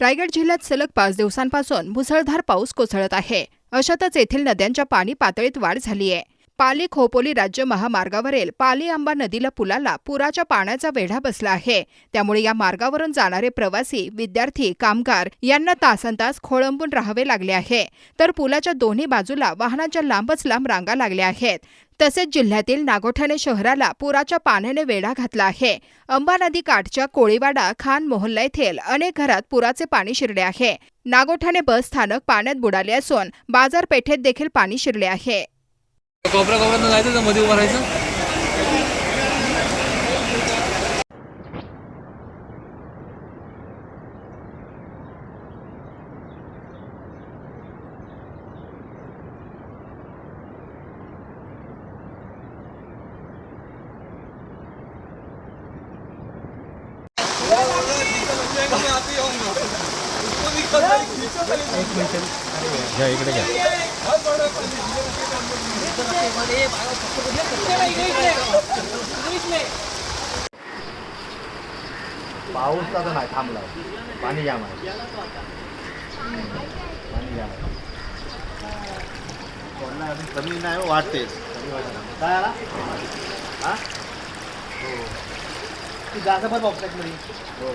रायगड जिल्ह्यात सलग पाच दिवसांपासून मुसळधार पाऊस कोसळत आहे. अशातच येथील नद्यांच्या पाणी पातळीत वाढ झाली आहे पाली खोपोली राज्य महामार्गावरील पाली आंबा नदीला पुलाला पुराच्या पाण्याचा वेढा बसला आहे. त्यामुळे या मार्गावरून जाणारे प्रवासी विद्यार्थी कामगार यांना तासनतास खोळंबून राहावे लागले आहे. तर पुलाच्या दोन्ही बाजूला वाहनांच्या लांबच लांब रांगा लागल्या आहेत. तसेच जिल्ह्यातील नागोठाणे शहराला पुराच्या पाण्याने वेढा घातला आहे. अंबा नदी काठच्या कोळीवाडा खान मोहल्ला येथील अनेक घरात पुराचे पाणी शिरले आहे. नागोठाणे बस स्थानक पाण्यात बुडाले असून बाजारपेठेत देखील पाणी शिरले आहे. कोपऱ्या कोपऱ्यात जायचं तर मध्ये उभं राहायचं. इकडे घ्या. पाऊस आता नाही थांबला. पाणी जाम आहे पाणी जाम आहे कोण अजून कमी नाही हो, वाढतेच कमी वाटत काय आला? हा? हो. तू जास्त पण पॉपलेटमध्ये हो हो.